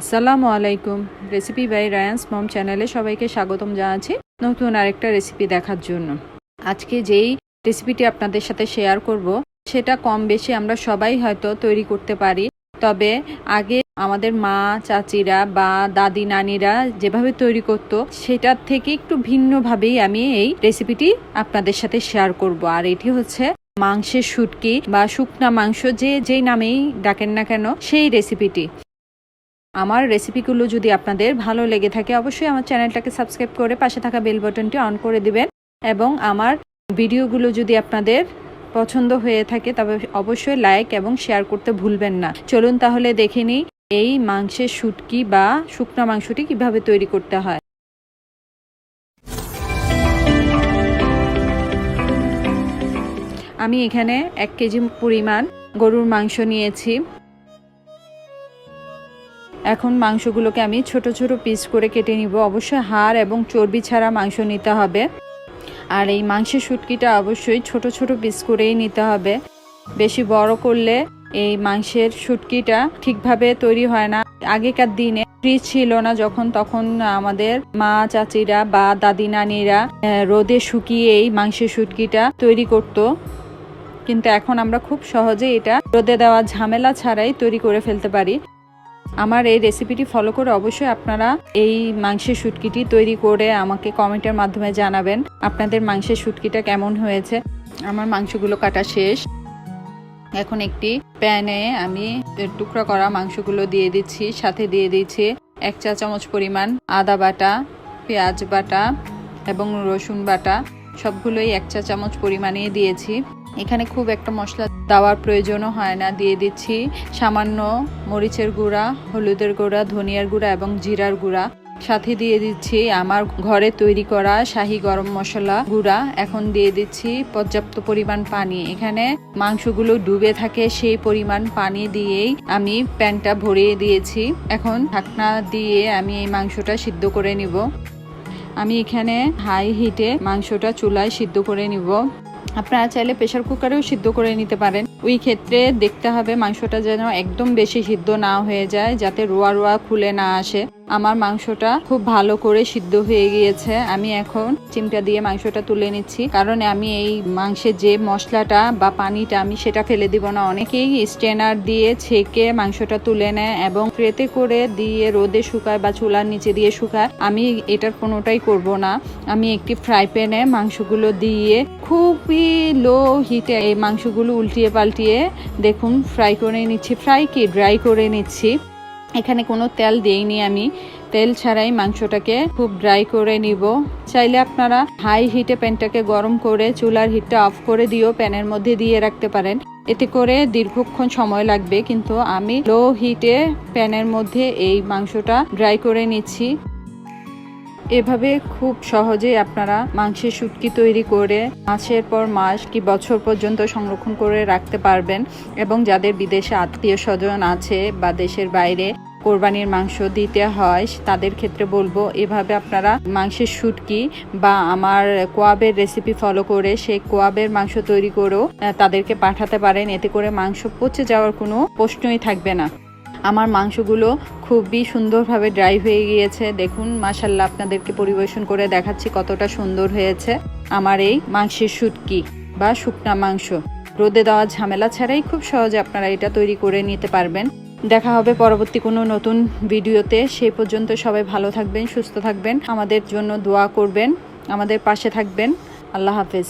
আসসালামু আলাইকুম। Recipe by Ryans মম চ্যানেলে সবাইকে স্বাগতম জানাচ্ছি নতুন আরেকটা রেসিপি দেখার জন্য। আজকে যেই রেসিপিটি আপনাদের সাথে শেয়ার করব, সেটা কম বেশি আমরা সবাই হয়তো তৈরি করতে পারি। তবে আগে আমাদের মা, চাচিরা বা দাদি, নানিরা যেভাবে তৈরি করত, সেটার থেকে একটু ভিন্নভাবেই আমি এই রেসিপিটি আপনাদের সাথে শেয়ার করব। আর এটি হচ্ছে মাংসের শুটকি বা শুকনা মাংস যে, যেই নামেই ডাকেন না কেন, সেই রেসিপিটি আমার রেসিপিগুলো যদি আপনাদের ভালো লেগে থাকে, অবশ্যই আমার চ্যানেলটাকে সাবস্ক্রাইব করে পাশে থাকা বেল বাটনটি অন করে দিবেন এবং আমার ভিডিওগুলো যদি আপনাদের পছন্দ হয়ে থাকে, তবে অবশ্যই লাইক এবং শেয়ার করতে ভুলবেন না। চলুন তাহলে দেখে নিই এই মাংসের শুটকি বা শুকনো মাংসটি কীভাবে তৈরি করতে হয়। আমি এখানে এক কেজি পরিমাণ গরুর মাংস নিয়েছি। এখন মাংসগুলোকে আমি ছোট ছোট পিস করে কেটে নিব। অবশ্যই হাড় এবং চর্বি ছাড়া মাংস নিতে হবে। আর এই মাংসের শুটকিটা অবশ্যই ছোট ছোট পিস করেই নিতে হবে। বেশি বড় করলে এই মাংসের শুটকিটা ঠিকভাবে তৈরি হয় না। আগেকার দিনে ফ্রিজ ছিল না যখন, তখন আমাদের মা, চাচিরা বা দাদি, নানিরা রোদে শুকিয়ে এই মাংসের শুটকিটা তৈরি করতো। কিন্তু এখন আমরা খুব সহজে এটা রোদে দেওয়া ঝামেলা ছাড়াই তৈরি করে ফেলতে পারি। আমার এই রেসিপিটি ফলো করে অবশ্যই আপনারা এই মাংসের শুটকিটি তৈরি করে আমাকে কমেন্টের মাধ্যমে জানাবেন, আপনাদের মাংসের শুটকিটা কেমন হয়েছে। আমার মাংসগুলো কাটা শেষ। এখন একটি প্যানে আমি টুকরা করা মাংসগুলো দিয়ে দিচ্ছি, সাথে দিয়ে দিচ্ছি এক চা চামচ পরিমাণ আদা বাটা, পেঁয়াজ বাটা এবং রসুন বাটা। সবগুলোই এক চা চামচ পরিমাণে দিয়েছি। এখানে খুব একটা মশলা দেওয়ার প্রয়োজনও হয় না। দিয়ে দিচ্ছি সামান্য মরিচের গুঁড়া, হলুদের গুঁড়া, ধনিয়ার গুঁড়া এবং জিরার গুঁড়া। সাথে দিয়ে দিচ্ছি আমার ঘরে তৈরি করা শাহি গরম মশলা গুঁড়া। এখন দিয়ে দিচ্ছি পর্যাপ্ত পরিমাণ পানি। এখানে মাংসগুলো ডুবে থাকে সেই পরিমাণ পানি দিয়েই আমি প্যানটা ভরিয়ে দিয়েছি। এখন ঢাকনা দিয়ে আমি এই মাংসটা সিদ্ধ করে নিব। আমি এখানে হাই হিটে মাংসটা চুলায় সিদ্ধ করে নিব। আপনারা চাইলে প্রেশার কুকারেও সিদ্ধ করে নিতে পারেন। ওই ক্ষেত্রে দেখতে হবে মাংসটা যেন একদম বেশি সিদ্ধ না হয়ে যায়, যাতে রোয়া রোয়া খুলে না আসে। আমার মাংসটা খুব ভালো করে সিদ্ধ হয়ে গিয়েছে। আমি এখন চিমটা দিয়ে মাংসটা তুলে নিচ্ছি। কারণ আমি এই মাংসের যে মশলাটা বা পানিটা আমি সেটা ফেলে দিব না। অনেকেই স্ট্রেনার দিয়ে ছেঁকে মাংসটা তুলে নেয় এবং ট্রেতে করে দিয়ে রোদে শুকায় বা চুলার নিচে দিয়ে শুকায়। আমি এটার কোনোটাই করব না। আমি একটি ফ্রাই প্যানে মাংসগুলো দিয়ে খুবই লো হিটে এই মাংসগুলো উল্টিয়ে পাল্টিয়ে দেখুন, ফ্রাই করে নিচ্ছি। ফ্রাই কি? ড্রাই করে নিচ্ছি। এখানে কোনো তেল দিইনি আমি। তেল ছাড়াই মাংসটাকে খুব ড্রাই করে নিব। চাইলে আপনারা হাই হিটে প্যানটাকে গরম করে চুলার হিটটা অফ করে দিয়েও প্যানের মধ্যে দিয়ে রাখতে পারেন। এতে করে দীর্ঘক্ষণ সময় লাগবে, কিন্তু আমি লো হিটে প্যানের মধ্যে এই মাংসটা ড্রাই করে নিচ্ছি। এভাবে খুব সহজেই আপনারা মাংসের শুটকি তৈরি করে মাসের পর মাস কি বছর পর্যন্ত সংরক্ষণ করে রাখতে পারবেন এবং যাদের বিদেশে আত্মীয় স্বজন আছে বা দেশের বাইরে কোরবানির মাংস দিতে হয়, তাদের ক্ষেত্রে বলব এভাবে আপনারা মাংসের শুটকি বা আমার কোয়াবের রেসিপি ফলো করে সেই কোয়াবের মাংস তৈরি করেও তাদেরকে পাঠাতে পারেন। এতে করে মাংস পচে যাওয়ার কোনো প্রশ্নই থাকবে না। আমার মাংসগুলো খুবই সুন্দরভাবে ড্রাই হয়ে গিয়েছে। দেখুন মাসাল্লাহ আপনাদেরকে পরিবেশন করে দেখাচ্ছি কতটা সুন্দর হয়েছে। আমার এই মাংসের শুটকি বা শুকনা মাংস। রোদে দেওয়া ঝামেলা ছাড়াই খুব সহজে আপনারা এটা তৈরি করে নিতে পারবেন। দেখা হবে পরবর্তী কোনো নতুন ভিডিওতে। সেই পর্যন্ত সবাই ভালো থাকবেন, সুস্থ থাকবেন। আমাদের জন্য দোয়া করবেন। আমাদের পাশে থাকবেন। আল্লাহ হাফেজ।